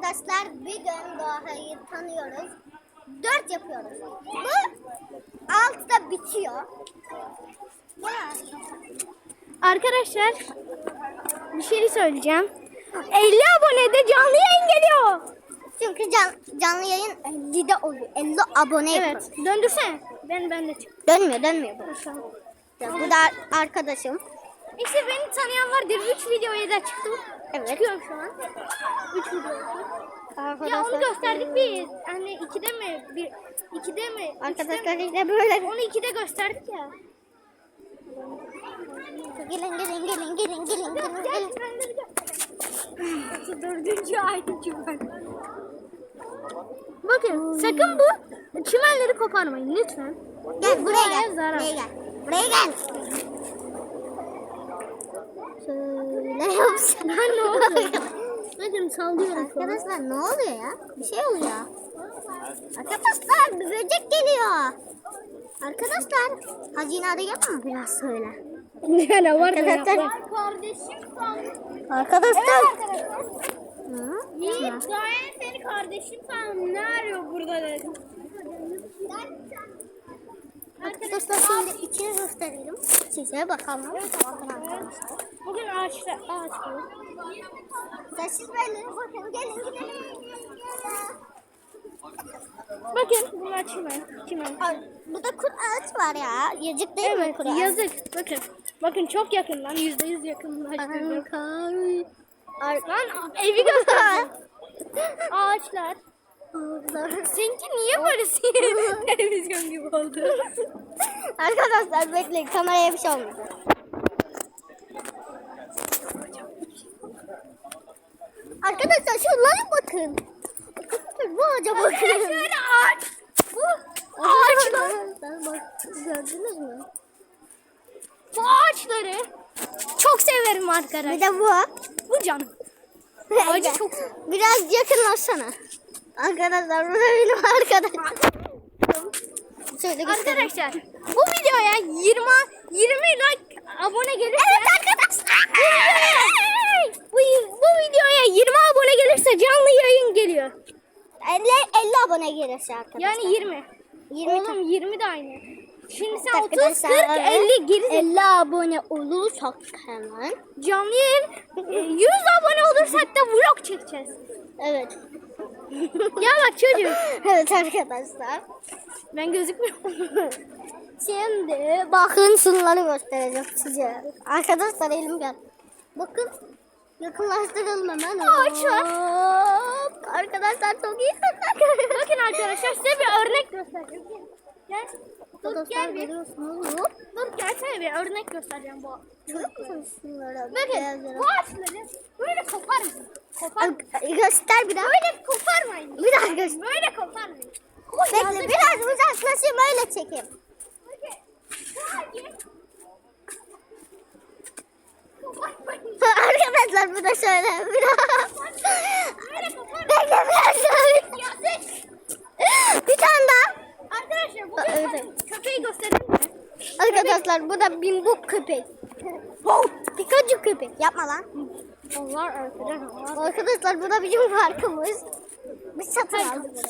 arkadaşlar bir gün Doğa'yı tanıyoruz. Dört yapıyoruz. Bu altıda bitiyor. Ya. Arkadaşlar bir şey söyleyeceğim. 50 abonede canlı yayın geliyor. Çünkü can, canlı yayın 50'de oluyor. 50 abone Evet döndürsene. Ben ben de çık. Dönmüyor dönmüyor bu. Ya, bu da arkadaşım. İşte beni tanıyan vardır. 3 videoya da çıktım. Evet. Çıkıyorum şu an. 3 video. Ya onu gösterdik biz. Hani 2'de mi? Bir, 2'de mi? Arkadaşlar işte böyle. Onu 2'de gösterdik ya. Gelin gelin gelin gelin gelin gelin gelin. Dördüncü ayıncı ben. Bakın sakın bu çimenleri koparmayın lütfen. Gel buraya gel. Buraya gel. Buraya gel. Şöyle Ben ne oluyor? Bakın sallıyorum. Arkadaşlar ne oluyor ya? Bir şey oluyor. Arkadaşlar bir böcek geliyor. Arkadaşlar hazine arayalım mı biraz söyle. Ne var Arkadaşlar. Kardeşim sandım. Arkadaşlar. Yiğit Gayen seni kardeşim sandım. Ne arıyor burada dedim. Arkadaşlar şimdi içini gösterelim. Size bakalım. Bakın arkadaşlar. Ağaçta ağaç var. Sessiz böyle bakın gelin gidelim. Bakın bunlar çimen. Çimen. Bu da kur ağaç var ya. Yazık değil mi kur ağaç? yazık. Bakın. Bakın çok yakından. Yüzde yüz yakınlaştırdım. Lan evi göster. Ağaçlar. Seninki niye böyle televizyon gibi oldu? Arkadaşlar bekleyin kameraya bir şey olmadı. Arkadaşlar şunlara bakın. Bu ağaca bakın. Şöyle ağaç. Bu ağaçlar. Gördünüz mü? Bu ağaçları çok severim arkadaşlar. Bir de bu. Bu canım. Ağacı çok Biraz yakınlaşsana. Arkadaşlar bu da benim arkadaşım. Şöyle göstereyim. Arkadaşlar bu videoya 20 20 canlı yayın geliyor. 50, 50 abone gelirse arkadaşlar. Yani 20. 20 Oğlum 20 de aynı. Şimdi sen 30 Arkadaşlar, 40 evet. 50 geri 50 abone olursak hemen. canlı yayın e, 100 abone olursak da vlog çekeceğiz. Evet. ya bak çocuk evet arkadaşlar. ben gözükmüyorum. Şimdi bakın şunları göstereceğim size. Arkadaşlar elim gel. Bakın yakınlaştıralım hemen. Ağaç var. Hop. Arkadaşlar çok iyi. Bakın arkadaşlar size bir örnek göstereceğim. Gel. Dur gel bir. Dur gelsene bir örnek göstereceğim bu. Bakın bu ağaçları böyle. Kopar. Ay, Göster bir daha. Böyle koparmayın. Bir daha göster. Böyle koparmayın. Bekle biraz uzaklaşayım öyle çekeyim. Arkadaşlar bu da şöyle. Bir daha. Böyle koparmayın. Bekle biraz daha. Yazık. Bir tane daha. Arkadaşlar bu Evet, evet. köpeği göstereyim mi? Arkadaşlar bu da bimbuk köpek. Pikachu köpek. Yapma lan. Onlar arkadaşlar. Arkadaşlar bu da bizim parkımız. Biz satın aldık.